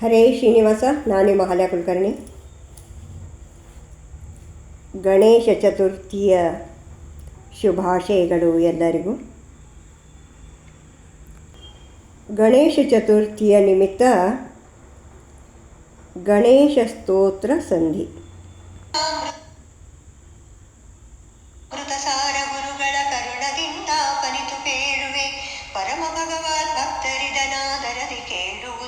ಹರೇ ಶ್ರೀನಿವಾಸ, ನಾನು ಮಹಾಲಯ ಕುಲಕರ್ಣಿ. ಗಣೇಶ ಚತುರ್ಥಿಯ ಶುಭಾಶಯಗಳು ಎಲ್ಲರಿಗೂ. ಗಣೇಶ ಚತುರ್ಥಿಯ ನಿಮಿತ್ತ ಗಣೇಶ ಸ್ತೋತ್ರ ಸಂಧಿ. ಪರಮ ಭಗವದ್ ಭಕ್ತರಿದನಾದರದಿ ಕೇಳುವುದು.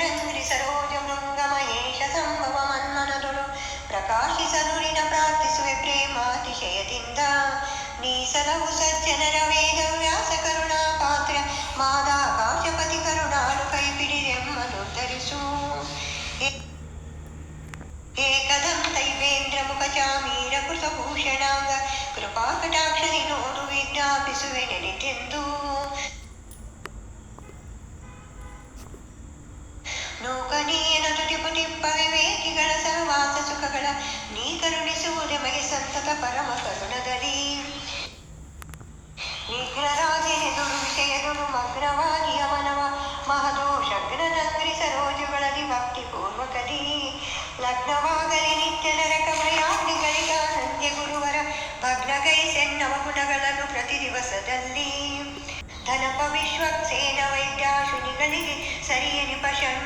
జగద్గిరి సరోజ మృంగమహేష సంభవమన్మనరులు ప్రకాశిసనురిన ప్రార్థిసువే ప్రేమాతిశయతింద నీ సలవు సజ్జనర వేద వ్యాస కరుణా పాత్ర మాదాకాశపతి కరుణాలు కైపిడిరెమ్మనుద్ధరిసు ఏకదం దైవేంద్రముఖచామీర కృతభూషణాంగ కృపాకటాక్ష నోడు విజ్ఞాపిసువే నడితెందు ತುಟಿಪು ತುಟಿಪುಟಿಪ್ಪ ವಿವೇಕಿಗಳ ಸಹವಾಸ ಸುಖಗಳ, ನೀ ಕರುಣಿಸುವುದೆಮಗೆ ಸಂತತ ಪರಮ ಕರುಣದಲ್ಲಿ. ವಿಘ್ನರಾಜನೆದುರು ವಿಷಯಗಳು ಮಗ್ನವಾಗಿ ಅವನವ ಮಹದೋಷಗ್ನನಂಗ್ರಿ ಸರೋಜುಗಳಲ್ಲಿ ಭಕ್ತಿ ಪೂರ್ವಕದಿ. ಲಗ್ನವಾಗಲಿ ನಿತ್ಯ ನರಕ ಭಯಾಗ್ನಿಗಳಿಗಾನಂದ್ಯ ಗುರುವರ ಭಗ್ನಗೈ ಸೆನ್ನವ ಗುಣಗಳನ್ನು ಪ್ರತಿ ದಿವಸದಲ್ಲಿ. ಧನಪ ವಿಶ್ವಕ್ಸೇನ ವೈದ್ಯಾಶುನಿಗಳಿಗೆ ಸರಿಯನಿಪ ಷಣ್ಮುಖನನು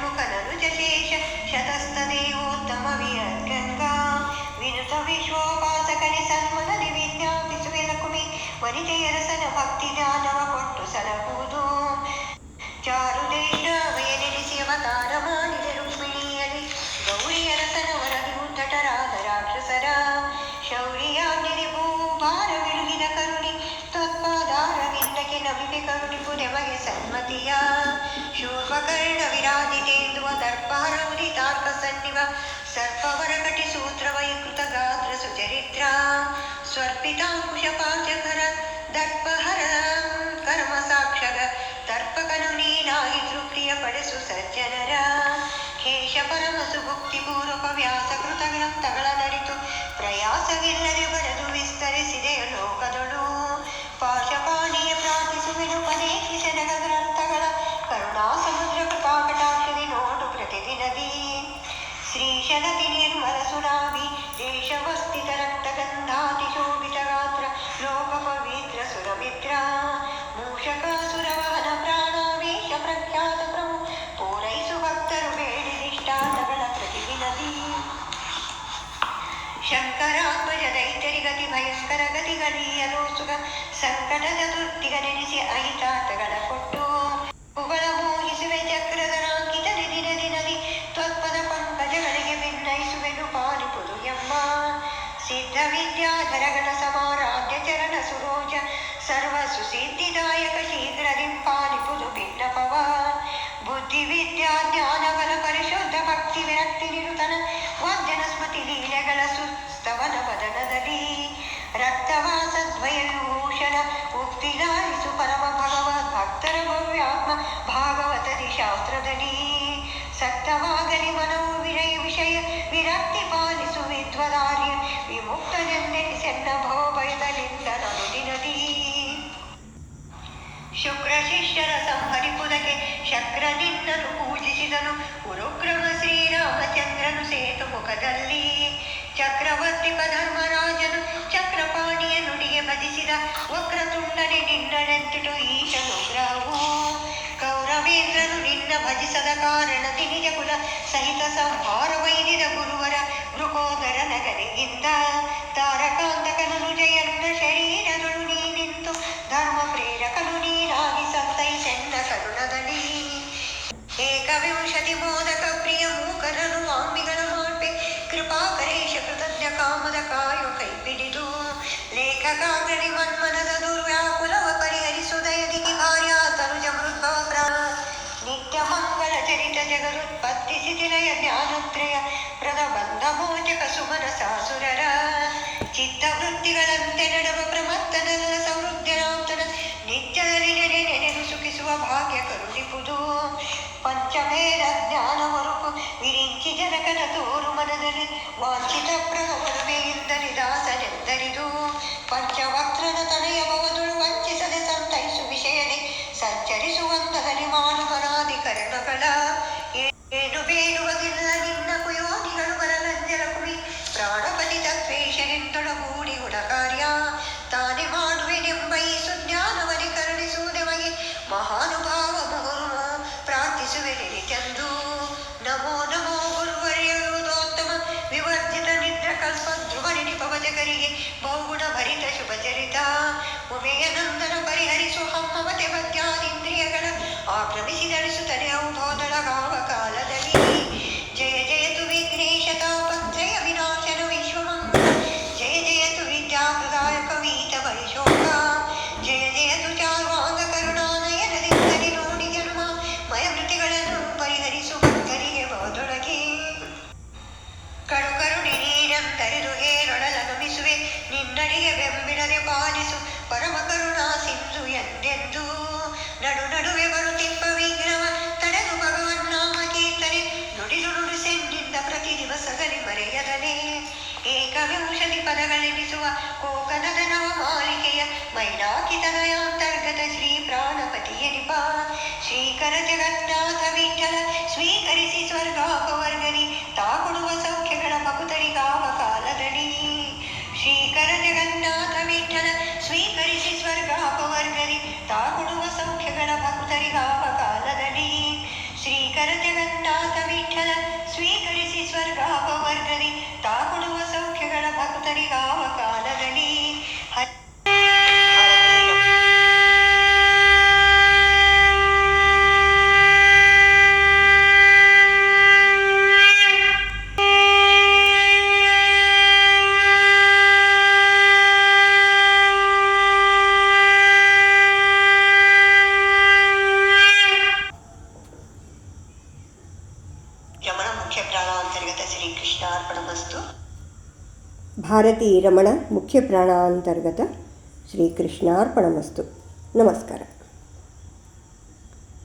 ಲಕುಮಿ ವನಿತೆಯರ ಸನ ಭಕ್ತಿ ಜ್ಞಾನವ ಕೊಟ್ಟು ಸಲಹುವುದು ಚಾರುದೇಶ ವಯನೆನಿಸಿ ಅವತಾರ ಮಾಡಿದ ರುಕ್ಮಿಣಿಯಲಿ ಗೌರಿಯರಸನ ವರದಿ ಉದ್ದಟರಾದ ರಾಕ್ಷಸರ ಶೌರ್ಯಾಗ್ನಿ ಭೂಭಾರ ವಿಳುಗಿದ ಕರುಣಿ ತತ್ಪಾದಾರವಿಂದಕ್ಕೆ ನಮಿಪೆ ಕರುಣಿಪು ನೆಮಗೆ ಸನ್ಮತಿಯ ಶೂರ್ಪಕರ್ಣ ವಿರಾಜಿತೇಂದುವ ದರ್ಪಾರೌರಿ ತಾರ್ಕ ಸನ್ನಿವ ಸರ್ಪವರ ಕಟಿ ಸೂತ್ರ ವೈಕೃತ ಗಾತ್ರ ಸುಚರಿತ್ರ ಸ್ವರ್ಪಿತಾಂಕುಶ ಪಾಚಕರ ದರ್ಪಹರ ಕರ್ಮ ಸಾಕ್ಷಗ ದರ್ಪಕನು ನೀನಾಗಿ ತೃಪ್ತಿಯ ಪಡಿಸು ಸಜ್ಜನರ ಕೇಶ ಪರಮ ಸುಭುಕ್ತಿ ಪೂರ್ವಕ ವ್ಯಾಸಕೃತ ಗ್ರಂಥಗಳ ನರಿತು ಪ್ರಯಾಸವಿಲ್ಲದೆ ಬರೆದು ವಿಸ್ತರಿಸಿದೆ ಲೋಕದೊಳು ಪಾಶಪಾಣಿಯ ಪ್ರಾರ್ಥಿಸುವೆನು ಪದೇಶಿಸ ಜಗ ಗ್ರಂಥಗಳ ಕರುಣಾ ಸಮುದ್ರ ಕೃಪಾಕಟಾಕ್ಷದಿ ನೋಡು ಪ್ರತಿದಿನದಿ ಶ್ರೀಶನತಿ ನಿರ್ಮಲ ಸುನಾಭಿ ದೇಶವಸ್ಥಿತ ರಕ್ತಗಂಧಾತಿ ಶೋಭಿತ ಗಾತ್ರ ಲೋಕ ಪವಿತ್ರ ಸುರಮಿತ್ರ ಮೂಷಕಾಸುರ ವಾಹನ ಪ್ರಾಣಾವೇಶ ಪ್ರಖ್ಯಾತ ಪ್ರಭು ಪೂರೈಸು ಭಕ್ತರು ಬೇಡಿದಿಷ್ಟಾರ್ಥಗಳ ಪ್ರತಿದಿನದಿ ಶಂಕರಾತ್ಮಜ ದೈತ್ಯರಿಗತಿ ಭಯಂಕರ ಗತಿಗಳೀಯಲು ಸುಖ ಸಂಕಟ ಚತುರ್ಥಿಗ ನೆನೆಸಿ ಅಹಿತಾತಗಳ ಕೊಟ್ಟು ಉಗಳ ಮೋಹಿಸುವೆ ಚಕ್ರಧರಾಂಕಿತ ಸಿದ್ಧ ವಿದ್ಯಾಧರಗಣ ಸಮಾರಾಧ್ಯ ಚರಣ ಸುರೋಜ ಸರ್ವ ಸುಸಿದ್ಧಿದಾಯಕ ಶೀಘ್ರದಿಂ ಪಾಲಿಪುದು ಭಿನ್ನಪವ ಬುದ್ಧಿ ವಿದ್ಯಾ ಜ್ಞಾನ ಬಲ ಪರಿಶುದ್ಧ ಭಕ್ತಿ ವಿರಕ್ತಿ ನಿರುತನ ವಾದ್ಯನ ಸ್ಮೃತಿ ಲೀಲೆಗಳ ಸುಸ್ತವನ ವದನದಲ್ಲಿ ರಕ್ತವಾಸ ದ್ವಯ ವಿಭೂಷಣ ಉಕ್ತಿದಾರಿಸು ಪರಮ ಭಗವದ್ ಭಕ್ತರ ಭವ್ಯಾತ್ಮ ಭಾಗವತದಿ ಶಾಸ್ತ್ರದಲ್ಲಿ ಸಕ್ತವಾಗಲಿ ಮನವು ವಿರಯ ವಿಷಯ ವಿರಕ್ತಿ ಶುಕ್ರ ಶಿಷ್ಯರ ಸಂಹರಿಪುದಕ್ಕೆ ಪೂಜಿಸಿದನು. ಗುರುಕ್ರಮ ಶ್ರೀರಾಮಚಂದ್ರನು ಸೇತು ಮುಖದಲ್ಲಿ. ಚಕ್ರವರ್ತಿ ಪಧರ್ಮರಾಜನು ಚಕ್ರಪಾಣಿಯ ನುಡಿಗೆ ಭಜಿಸಿದ. ವಕ್ರತುಂಡನೆ ನಿನ್ನನೆಂತಿಟು ಈಶನು ಗ್ರಹವು ಕೌರವೇಂದ್ರನು ನಿನ್ನ ಭಜಿಸದ ಕಾರಣ ನಿಜ ಕುಲ ಸಹಿತ ಸಂಹಾರ ವೈದಿದ ಗುರುವರ ಮೃಗೋದರ ನಗರಿಗಿಂದ ತಾರಕಾಂತಕನು ಜಯನ್ನ ಶರೀರಗಳು ಏಕವಿಂಶತಿ ಮೋದಕ ಪ್ರಿಯ ಮೂಕರನು ವಾಮಿಗಳ ಮಾಡ್ಬೆ ಕೃಪಾಕರೇಶ ಕೃತಜ್ಞ ಕಾಮದ ಕಾಯು ಕೈ ಪಿಡಿದು. ಲೇಖಕಾಗ್ರಣಿ ಮನ್ಮನದ ದುರ್ವ್ಯಾಕುಲವ ಪರಿಹರಿಸುದಯದಿ ಕಾರ್ಯ ತನುಜ ಮೃದ್ಭವ ಪ್ರಾಣ ನಿತ್ಯ ಮಂಗಲ ಚರಿತ ಜಗರುತ್ಪತ್ತಿ ಸ್ಥಿತಿಲಯ ಜ್ಞಾನತ್ರಯ ಪ್ರದಬಂಧ ಮೋಚಕ ಸುಮನ ಸಾಸುರರ ಚಿತ್ತವೃತ್ತಿಗಳಂತೆ ನಡುವ ಪ್ರಮತ್ತನಲ್ಲ ಸೌಹೃದ್ಯನಾಂತನ ನಿತ್ಯ ನೆನೆ ನೆನೆದು ಸುಖಿಸುವ ದೂರು ಮನದಲ್ಲಿ ವಾಂಚಿತ ಪ್ರಭವನವೇ ಇದ್ದಲ್ಲಿ ದಾಸನೆಂದರಿದು ಪಂಚವಕ್ರನ ತನೆಯಬಹುದು ವಂಚಿಸದೆ ಸಂತೈಸು ವಿಷಯನೆ ಸಂಚರಿಸುವಂತಹ ನಿಮಾನು ಮನಾದಿ ಕರ್ಣಗಳ ಆಕ್ರಮಿಸಿದಳಿಸುತ್ತದೆ ಔಧೋದಳ ಗಾವ ಕಾಲದಲ್ಲಿ. ಜಯ ಜಯತು ವಿಘ್ನೇಶ ತಾಪತ್ರಯ ವಿನಾಶನ ವಿಶ್ವಮಂಗಳ ಜಯ ಜಯತು ವಿದ್ಯಾಪ್ರದಾಯಕ ವೀತ ಪರಿಶೋಕ ಜಯ ಜಯತು ಚಾರ್ವಾಂಗ ಕರುಣಾನಯನದಿಂದಲಿ ನೋಡಿ ಜನ್ಮ. ಮಯ ಮೃತಿಗಳನ್ನು ಪರಿಹರಿಸು ಭಕ್ತರಿಗೆ ಬಹುದೊಳಗೆ ಕಡು ಕರುಣಿ ನೀರಂತರಿದು ಹೇರೊಳಲ ನಮಿಸುವೆ ನಿನ್ನಡಿಗೆ ಬೆಂಬಿಡದೆ ಪಾಲಿಸು ಪರಮ ಕರುಣಾ ಸಿಂಧು ಎಂದೆಂದು. ನಡು ನಡುವೆ ಪದಗಳೆನಿಸುವ ಕೋಕನದ ನವ ಮಾಲಿಕೆಯ ಮೈನಾಕಿತನಯಾಂತರ್ಗತ ಶ್ರೀ ಪ್ರಾಣಪತಿ ಎನಿಪ ಶ್ರೀಕರ ಜಗನ್ನಾಥ ವಿಠಲ ಸ್ವೀಕರಿಸಿ ಸ್ವರ್ಗಾಪವರ್ಗನಿ ತಾ ಕೊಡುವ ಸೌಖ್ಯಗಳ ಭಕ್ತರಿಗಾವ ಕಾಲದಡಿ ಶ್ರೀಕರ ಜಗನ್ನಾಥ ವಿಠಲ ಸ್ವೀಕರಿಸಿ ಸ್ವರ್ಗಾಪವರ್ಗನಿ ತಾ ಕೊಡುವ ಸೌಖ್ಯಗಳ ಭಕ್ತರಿಗಾವ ಕಾಲದಡಿ ಶ್ರೀಕರ ಜಗನ್ನಾಥ ವಿಠಲ ಮುಖ್ಯ ಪ್ರಾಣಾಂತರ್ಗತ ಶ್ರೀಕೃಷ್ಣಾರ್ಪಣಮಸ್ತು ಭಾರತೀ ರಮಣ ಮುಖ್ಯ ಪ್ರಾಣಾಂತರ್ಗತ ಶ್ರೀಕೃಷ್ಣಾರ್ಪಣಮಸ್ತು ನಮಸ್ಕಾರ.